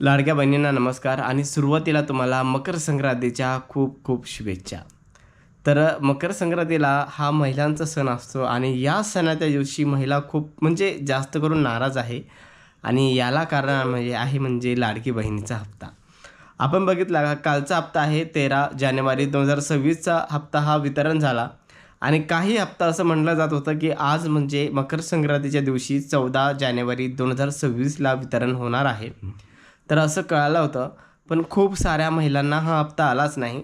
लाडक्या बहिणींना नमस्कार आणि सुरुवातीला तुम्हाला मकर संक्रांतीच्या खूप खूप शुभेच्छा. तर मकर संक्रांतीला हा महिलांचा सण असतो आणि या सणाच्या दिवशी महिला खूप म्हणजे जास्त करून नाराज आहे आणि याला कारण म्हणजे आहे म्हणजे लाडकी बहिणीचा हप्ता. आपण बघितला का कालचा हप्ता आहे तेरा जानेवारी दोन हजार सव्वीसचा हप्ता हा वितरण झाला आणि काही हप्ता असं म्हटलं जात होतं की आज म्हणजे मकर संक्रांतीच्या दिवशी चौदा जानेवारी दोन हजार सव्वीसला वितरण होणार आहे. तर असं कळालं होतं. पण खूप साऱ्या महिलांना हा हप्ता आलाच नाही.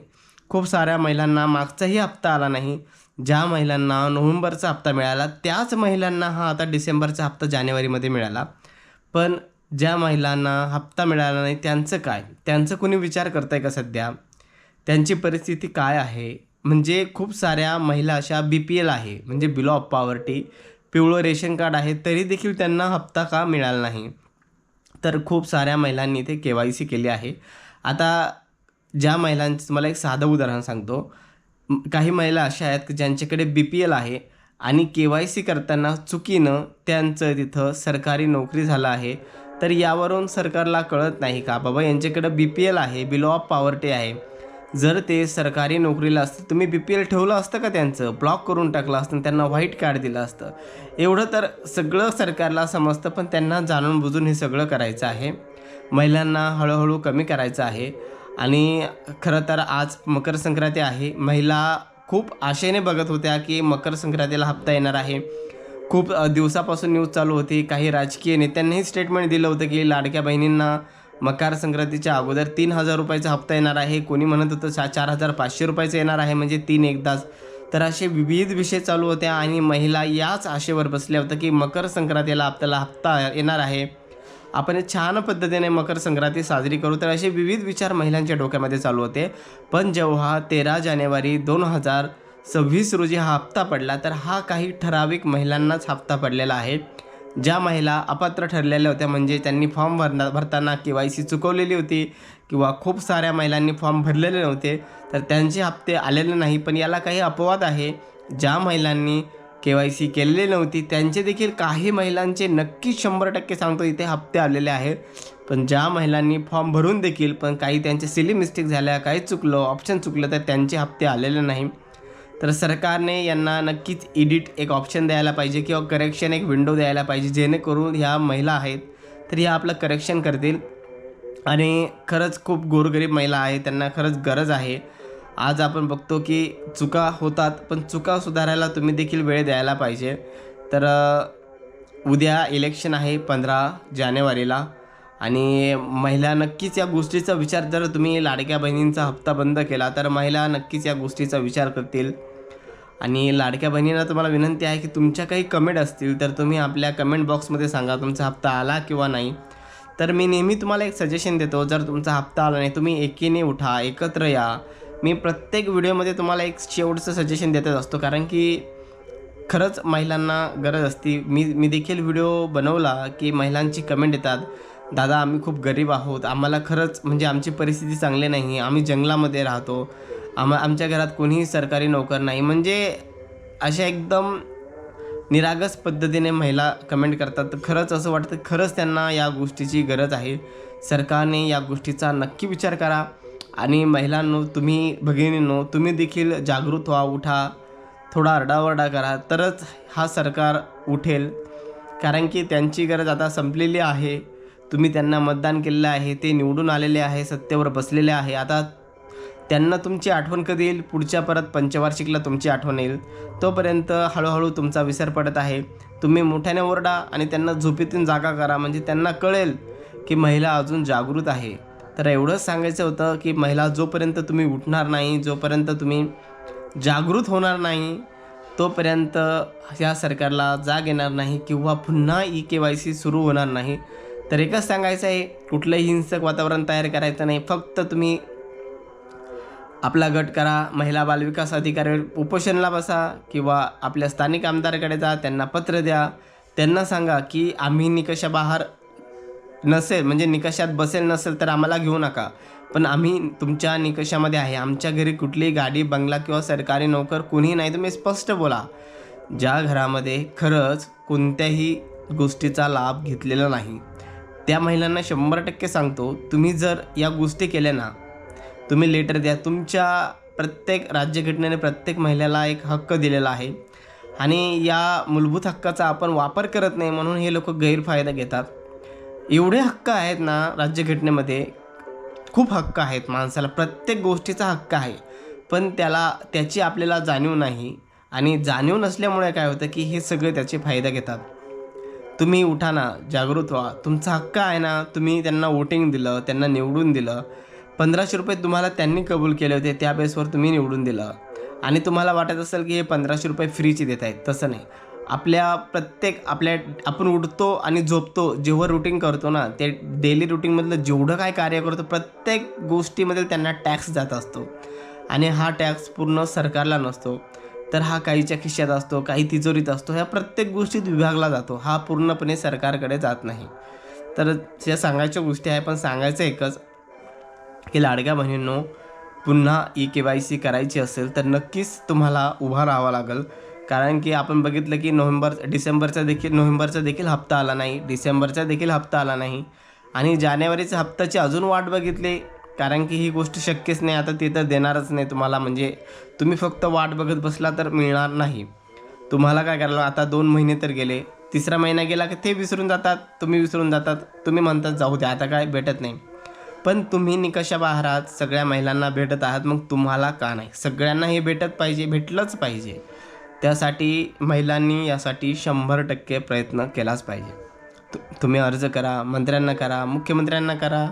खूप साऱ्या महिलांना मागचाही हप्ता आला नाही. ज्या महिलांना नोव्हेंबरचा हप्ता मिळाला त्याच महिलांना हा आता डिसेंबरचा हप्ता जानेवारीमध्ये मिळाला. पण ज्या महिलांना हप्ता मिळाला नाही त्यांचं काय? त्यांचं कोणी विचार करत आहे का सध्या? त्यांची परिस्थिती काय आहे? म्हणजे खूप साऱ्या महिला अशा बी पी एल आहे. म्हणजे बिलो ऑफ पॉवर्टी पिवळं रेशन कार्ड आहे तरी देखील त्यांना हप्ता का मिळाला नाही? तर खूप साऱ्या महिलांनी ते के वाय सी केली आहे. आता ज्या महिलांचं तुम्हाला एक साधं उदाहरण सांगतो. काही महिला अशा आहेत की ज्यांच्याकडे बी पी एल आहे आणि के वाय सी करताना चुकीनं त्यांचं तिथं सरकारी नोकरी झालं आहे तर यावरून सरकारला कळत नाही का? बाबा यांच्याकडं बी पी एल आहे बिलो ऑफ पॉवर्टी आहे. जर ते सरकारी नोकरीला असतं तुम्ही बी पी एल ठेवलं असतं का त्यांचं? ब्लॉक करून टाकलं असतं त्यांना व्हाईट कार्ड दिलं असतं. एवढं तर सगळं सरकारला समजतं पण त्यांना जाणून बुजून हे सगळं करायचं आहे. महिलांना हळूहळू कमी करायचं आहे. आणि खरं तर आज मकर संक्रांती आहे. महिला खूप आशेने बघत होत्या की मकर संक्रांतीला हप्ता येणार आहे. खूप दिवसापासून न्यूज चालू होती. काही राजकीय नेत्यांनीही स्टेटमेंट दिलं होतं की लाडक्या बहिणींना मकर संक्रांतीच्या अगोदर तीन हजार रुपयाचा हप्ता येणार आहे. कोणी म्हणत होतं चा चार हजार पाचशे रुपयाचं येणार आहे म्हणजे तीन एकदाच. तर असे विविध विषय चालू होत्या आणि महिला याच आशेवर बसल्या होत्या की मकर संक्रांतीला आपल्याला हप्ता येणार आहे. आपण छान पद्धतीने मकर संक्रांती साजरी करू. तर असे विविध विचार महिलांच्या डोक्यामध्ये चालू होते. पण जेव्हा तेरा जानेवारी दोन हजार सव्वीस रोजी हा हप्ता पडला तर हा काही ठराविक महिलांनाच हप्ता पडलेला आहे. ज्या महिला अपात्र ठरलेल्या होत्या म्हणजे त्यांनी फॉर्म भरना भरताना के वाय सी चुकवलेली होती किंवा खूप साऱ्या महिलांनी फॉर्म भरलेले नव्हते तर त्यांचे हप्ते आलेले नाही. पण याला काही अपवाद आहे. ज्या महिलांनी के वाय सी केलेली नव्हती त्यांचे देखील काही महिलांचे नक्की शंभर टक्के सांगतो इथे हप्ते आलेले आहेत. पण ज्या महिलांनी फॉर्म भरून देखील पण काही त्यांचे सिली मिस्टेक झाल्या काही चुकलं ऑप्शन चुकलं तर त्यांचे हप्ते आलेले नाही. तर सरकारने यांना नक्कीच एडिट एक ऑप्शन द्यायला पाहिजे किंवा करेक्शन एक विंडो द्यायला पाहिजे जेणेकरून ह्या महिला आहेत तर ह्या आपलं करेक्शन करतील. आणि खरंच खूप गोरगरीब महिला आहे त्यांना खरंच गरज आहे. आज आपण बघतो की चुका होतात पण चुका सुधारायला तुम्ही देखील वेळ द्यायला पाहिजे. तर उद्या इलेक्शन आहे पंधरा जानेवारीला. आणि महिला नक्कीच या गोष्टीचा विचार जर तुम्ही लाडक्या बहिणींचा हप्ता बंद केला तर महिला नक्कीच या गोष्टीचा विचार करतील. आणि लाडक्या बहिणींना तुम्हाला विनंती आहे की तुमच्या काही कमेंट असतील तर तुम्ही आपल्या कमेंट बॉक्समध्ये सांगा तुमचा हप्ता आला किंवा नाही. तर मी नेहमी तुम्हाला एक सजेशन देतो जर तुमचा हप्ता आला नाही तुम्ही एकीने उठा एकत्र या. मी प्रत्येक व्हिडिओमध्ये तुम्हाला एक शेवटचं सजेशन देतच असतो कारण की खरंच महिलांना गरज असती. मी मी देखील व्हिडिओ बनवला की महिलांची कमेंट येतात. दादा आम्ही खूप गरीब आहोत. आम्हाला खरंच म्हणजे आमची परिस्थिती चांगली नाही आम्ही जंगलामध्ये राहतो. आम्हा आमच्या घरात कोणीही सरकारी नोकर नाही. म्हणजे अशा एकदम निरागस पद्धतीने महिला कमेंट करतात. तर खरंच असं वाटतं खरंच त्यांना या गोष्टीची गरज आहे. सरकारने या गोष्टीचा नक्की विचार करा. आणि महिलांनो तुम्ही भगिनींनो तुम्ही देखील जागृत व्हा उठा. थोडा आरडाओरडा करा. तरच हा सरकार उठेल. कारण की त्यांची गरज आता संपलेली आहे. तुम्ही त्यांना मतदान केलेलं आहे ते निवडून आलेले आहे सत्तेवर बसलेले आहे. आता त्यांना तुमची आठवण कधी येईल? पुढच्या परत पंचवार्षिकला तुमची आठवण येईल. तोपर्यंत हळूहळू तुमचा विसर पडत आहे. तुम्ही मोठ्याने ओरडा आणि त्यांना झोपेतून जागा करा. म्हणजे त्यांना कळेल की महिला अजून जागृत आहे. तर एवढंच सांगायचं होतं की महिला जोपर्यंत तुम्ही उठणार नाही जोपर्यंत तुम्ही जागृत होणार नाही तोपर्यंत ह्या सरकारला जाग येणार नाही किंवा पुन्हा ई के वाय सी सुरू होणार नाही. तर एकच सांगायचं आहे कुठलंही हिंसक वातावरण तयार करायचं नाही. फक्त तुम्ही आपला गट करा महिला बालविकास अधिकारी उपोषणला बसा किंवा आपल्या स्थानिक आमदाराकडे जा त्यांना पत्र द्या. त्यांना सांगा की आम्ही निकषाबाहेर नसेल म्हणजे निकषात बसेल नसेल तर आम्हाला घेऊ नका. पण आम्ही तुमच्या निकषामध्ये आहे. आमच्या घरी कुठलीही गाडी बंगला किंवा सरकारी नोकर कोणीही नाही. तुम्ही स्पष्ट बोला. ज्या घरामध्ये खरंच कोणत्याही गोष्टीचा लाभ घेतलेला नाही. त्या महिलांना शंभर टक्के सांगतो तुम्ही जर या गोष्टी केल्या ना तुम्ही लेटर द्या. तुमच्या प्रत्येक राज्यघटनेने प्रत्येक महिलेला एक हक्क दिलेला आहे. आणि या मूलभूत हक्काचा आपण वापर करत नाही म्हणून हे लोक गैरफायदा घेतात. एवढे हक्क आहेत ना राज्यघटनेमध्ये खूप हक्क आहेत माणसाला. प्रत्येक गोष्टीचा हक्क आहे. पण त्याला त्याची आपल्याला जाणीव नाही. आणि जाणीव नसल्यामुळे काय होतं की हे सगळे त्याचे फायदा घेतात. तुम्ही उठा ना जागृत व्हा. तुमचा हक्क आहे ना तुम्ही त्यांना वोटिंग दिलं त्यांना निवडून दिलं. पंधराशे रुपये तुम्हाला त्यांनी कबूल केले होते त्या बेसवर तुम्ही निवडून दिलं. आणि तुम्हाला वाटत असेल की हे पंधराशे रुपये फ्रीचे देत आहेत तसं नाही. आपल्या प्रत्येक आपल्या आपण उठतो आणि झोपतो जेव्हा रुटीन करतो ना ते डेली रुटीनमधलं जेवढं काय कार्य करतो प्रत्येक गोष्टीमध्ये त्यांना टॅक्स जात असतो. आणि हा टॅक्स पूर्ण सरकारला नसतो. तर हा काहीच्या खिशात असतो काही तिजोरीत असतो ह्या प्रत्येक गोष्टीत विभागला जातो. हा पूर्णपणे सरकारकडे जात नाही. तर या सांगायच्या गोष्टी आहे पण सांगायचं एकच की लाडक्या बहिणींनो पुन्हा ई के वाय सी करायची असेल तर नक्कीच तुम्हाला उभा राहावं लागेल. कारण की आपण बघितलं की नोव्हेंबर डिसेंबरचा देखील नोव्हेंबरचा देखील हप्ता आला नाही. डिसेंबरचा देखील हप्ता आला नाही. आणि जानेवारीच्या हप्त्याची अजून वाट बघितली कारण की ही गोष्ट शक्यच नाही आता ते तर देणारच नाही तुम्हाला. म्हणजे तुम्ही फक्त वाट बघत बसला तर मिळणार नाही. तुम्हाला काय करायला आता दोन महिने तर गेले. तिसरा महिना गेला की ते विसरून जातात तुम्ही विसरून जातात. तुम्ही म्हणतात जाऊ द्या आता काय भेटत नाही. पण तुम्ही निकषाबाहेर आहात सगळ्या महिलांना भेटत आहात मग तुम्हाला का नाही? सगळ्यांना हे भेटत पाहिजे भेटलंच पाहिजे. त्यासाठी महिलांनी यासाठी शंभर टक्के प्रयत्न केलाच पाहिजे. तु तुम्ही अर्ज करा मंत्र्यांना करा मुख्यमंत्र्यांना करा.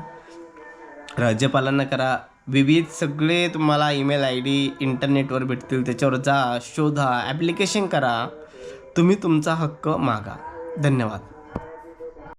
राज्यपालांना करा. विविध सगळे तुम्हाला ईमेल आय डी इंटरनेटवर भेटतील. त्याच्यावर जा शोधा ॲप्लिकेशन करा. तुम्ही तुमचा हक्क मागा. धन्यवाद.